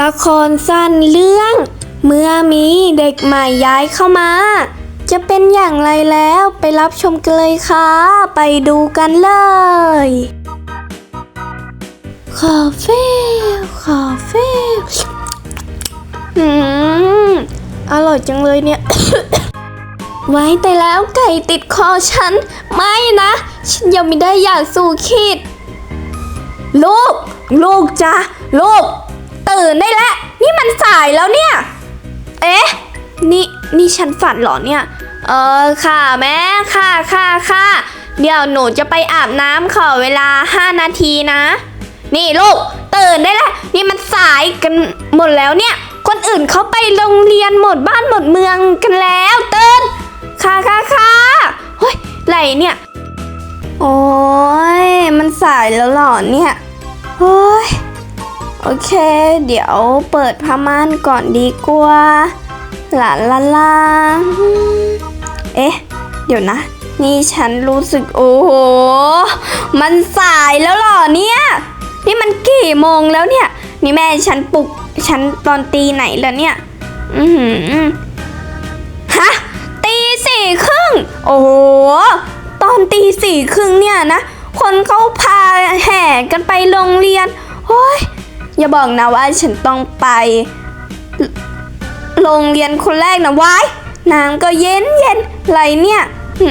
ละครสั้นเรื่อง เมื่อมีเด็กใหม่ย้ายเข้ามา จะเป็นอย่างไรแล้วไปรับชมกันเลยค่ะ ไปดูกันเลยคาเฟ่คาเฟ่อืม อร่อยจังเลยเนี่ย ไว้แต่แล้วไก่ติดคอฉัน ไม่นะ ฉันยังไม่ได้อยากสู่ขีดลูก ลูกจ้ะลูก ตื่นได้แล้ว นี่มันสายแล้วเนี่ย เอ๊ะ นี่นี่ฉันฝันเหรอเนี่ย เออค่ะแม่ค่ะค่ะค่ะ เดี๋ยวหนูจะไปอาบน้ำขอเวลา 5 นาทีนะ นี่ลูกตื่นได้แล้ว นี่มันสายกันหมดแล้วเนี่ย คนอื่นเขาไปโรงเรียนหมดบ้านหมดเมืองกันแล้วตื่นค่ะค่ะค่ะเฮ้ยไรเนี่ย โอ้ยมันสายแล้วเหรอเนี่ยโอ้ย โอเค เดี๋ยวเปิดผ้าม่านก่อนดีกว่าลาลาลาเอ๊ะ เดี๋ยวนะ นี่ฉันรู้สึกโอ้โห มันสายแล้วหรอเนี่ย นี่มันกี่โมงแล้วเนี่ย นี่แม่ฉันปลุกฉันตอนตีไหนแล้วเนี่ย อือหือฮะ ตีสี่ครึ่ง โอ้โห ตอนตีสี่ครึ่งเนี่ยนะ คนเขาพาแห่กันไปโรงเรียน โอ้ย อย่าบอกนะว่าฉันต้องไป โรงเรียนคนแรกนะวายน้ำก็เย็นเย็นไรเนี่ยหื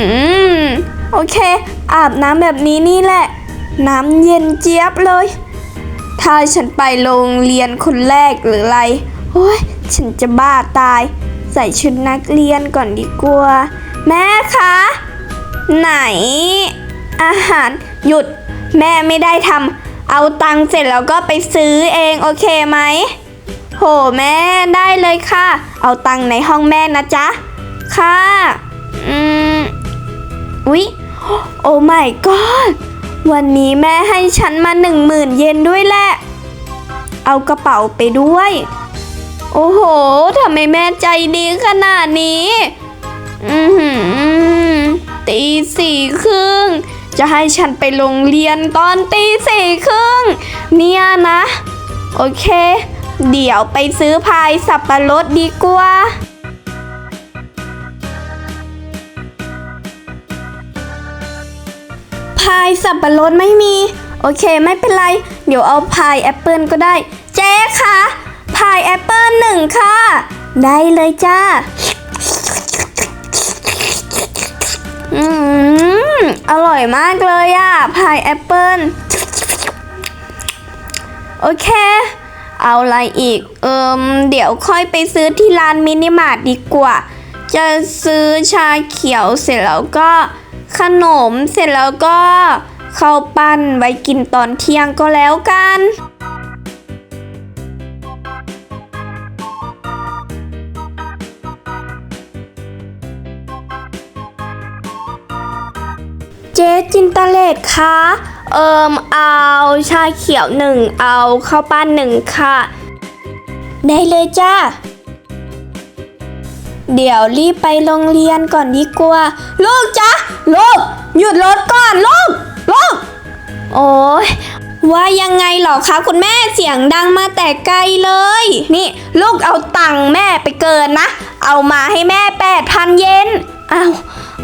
มโอเค อาบน้ำแบบนี้นี่แหละ น้ำเย็นเจี๊ยบเลย ถ้าฉันไปโรงเรียนคนแรกหรือไรโอ้ยฉันจะบ้าตาย ใส่ชุดนักเรียนก่อนดีกว่า แม่คะ ไหน อาหารหยุด แม่ไม่ได้ทำ เอาตังค์เสร็จแล้วก็ไปซื้อเองโอเคไหมโหแม่ได้เลยค่ะ เอาตังค์ในห้องแม่นะจ๊ะ ค่ะ อืมอุ๊ยโอ้ my god วันนี้แม่ให้ฉันมาหนึ่งหมื่นเยนด้วยแหละ เอากระเป๋าไปด้วย โอ้โหทำไมแม่ใจดีขนาดนี้ อือหือตีสี่ครึ่ง จะให้ฉันไปโรงเรียนตอนตีสี่ครึ่งเนี่ยนะ โอเค เดี๋ยวไปซื้อพายสับปะรดดีกว่าพายสับปะรดไม่มี โอเคไม่เป็นไร เดี๋ยวเอาพายแอปเปิลก็ได้ เจ๊คะพายแอปเปิลหนึ่งค่ะ ได้เลยจ้า อืม ร่อยมากเลยอะพายแอปเปิลโอเค เอาอะไรอีก เอิมเดี๋ยวค่อยไปซื้อที่ร้านมินิมาร์ทดีกว่า จะซื้อชาเขียวเสร็จแล้วก็ขนมเสร็จแล้วก็ข้าวปั้นไว้กินตอนเที่ยงก็แล้วกัน จ๊จินตาเลตคะเอิมเอาชาเขียวหนึ่งเอาข้าวปั้นหนึ่งค่ะ ได้เลยจ้าเดี๋ยวรีบไปโรงเรียนก่อนดีกว่า ลูกจ๊ะลูก หยุดรถก่อนลูกลูก โอ้ยว่ายังไงเหรอคะคุณแม่เสียงดังมาแต่ไกลเลย นี่ ลูกเอาตังค์แม่ไปเกินนะ เอามาให้แม่แปดพันเยนอ้าว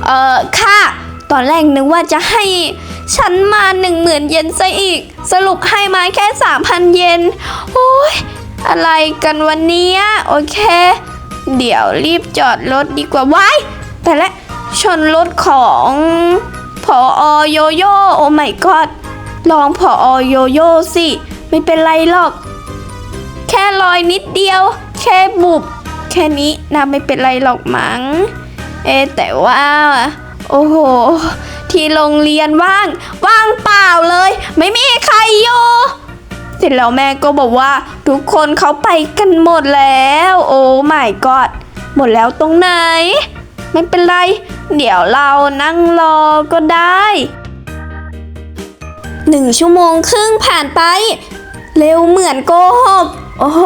เออค่ะ ตอนแรกนึกว่าจะให้ฉันมาหนึ่งหมื่นเยนซะอีก สรุปให้มาแค่สามพันเยน โอ้ย อะไรกันวันนี้โอเค เดี๋ยวรีบจอดรถดีกว่า ว้าย แต่ละชนรถของผออโยโย่โอ้ my god ลองผออโยโย่สิ ไม่เป็นไรหรอก แค่รอยนิดเดียว แค่บุบ แค่นี้นะไม่เป็นไรหรอกมั้ง เอแต่ว่า โอ้โห ที่โรงเรียนว่าง ว่างเปล่าเลย ไม่มีใครอยู่เสร็จแล้วแม่ก็บอกว่า ทุกคนเขาไปกันหมดแล้ว โอ้ my god หมดแล้วตรงไหน ไม่เป็นไร เดี๋ยวเรานั่งรอก็ได้หนึ่งชั่วโมงครึ่งผ่านไป เร็วเหมือนโกหก โอ้โห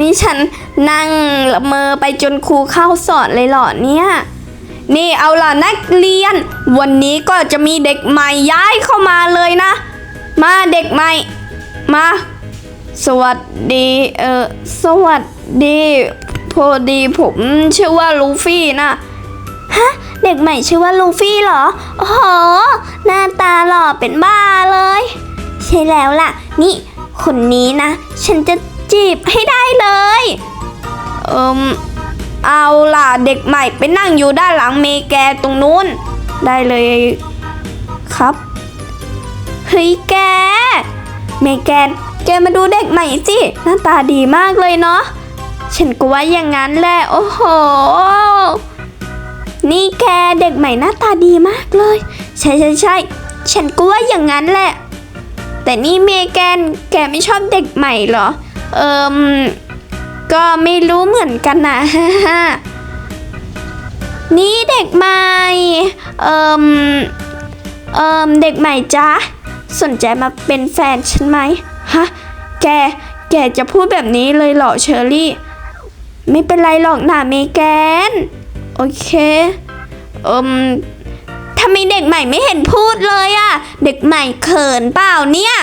นี่ฉันนั่งละเมอไปจนครูเข้าสอนเลยเหรอเนี่ย นี่เอาล่ะนักเรียน วันนี้ก็จะมีเด็กใหม่ย้ายเข้ามาเลยนะ มาเด็กใหม่ มา สวัสดีเออสวัสดีพอดีผมชื่อว่าลูฟี่นะฮะเด็กใหม่ชื่อว่าลูฟี่เหรอโอ้โหหน้าตาหล่อเป็นบ้าเลย ใช่แล้วล่ะ นี่คนนี้นะ ฉันจะจีบให้ได้เลย เอิม เอาล่ะเด็กใหม่ไปนั่งอยู่ด้านหลังเมแกตรงนู้น ได้เลยครับเฮ้ยแก เมแกนแกมาดูเด็กใหม่สิหน้าตาดีมากเลยเนาะฉันก็ว่าอย่างนั้นแหละโอ้โห นี่แกเด็กใหม่หน้าตาดีมากเลย ใช่ใช่ใช่ฉันก็ว่าอย่างนั้นแหละ แต่นี่เมแกนแกไม่ชอบเด็กใหม่เหรอ เอิม ก็ไม่รู้เหมือนกันนะ นี่เด็กใหม่ เอิมเอิมเด็กใหม่จ๊ะสนใจมาเป็นแฟนฉันไหมฮะ แก แกจะพูดแบบนี้เลยเหรอเชอรี่ ไม่เป็นไรหรอกนะเมแกน โอเค เอิมทำไมเด็กใหม่ไม่เห็นพูดเลยอะเด็กใหม่เขินเปล่าเนี่ย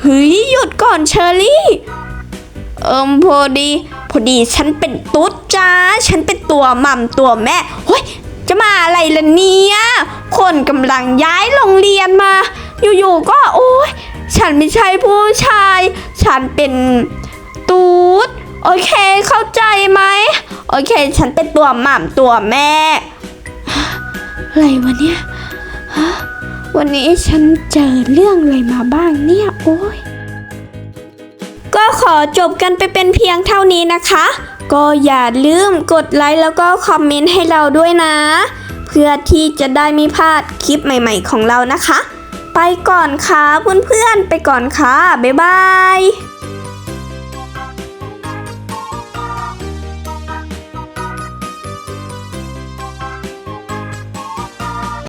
เฮ้ยหยุดก่อนเชอรี่ เอิมพอดี พอดีฉันเป็นตุ๊ดจ้า ฉันเป็นตัวหม่ำตัวแม่เฮ้ยจะมาอะไรล่ะเนี่ย คนกำลังย้ายโรงเรียนมา อยู่ๆก็โอ้ยฉันไม่ใช่ผู้ชาย ฉันเป็นตูดโอเคเข้าใจไหมโอเค ฉันเป็นตัวหม่ำตัวแม่ อะไรวะเนี่ยฮะวันนี้ฉันเจอเรื่องอะไรมาบ้างเนี่ย โอ้ย ขอจบกันไปเป็นเพียงเท่านี้นะคะ ก็อย่าลืมกดไลค์แล้วก็คอมเมนต์ให้เราด้วยนะ เพื่อที่จะได้ไม่พลาดคลิปใหม่ๆของเรานะคะ ไปก่อนค่ะเพื่อนๆไปก่อนค่ะบ๊ายบาย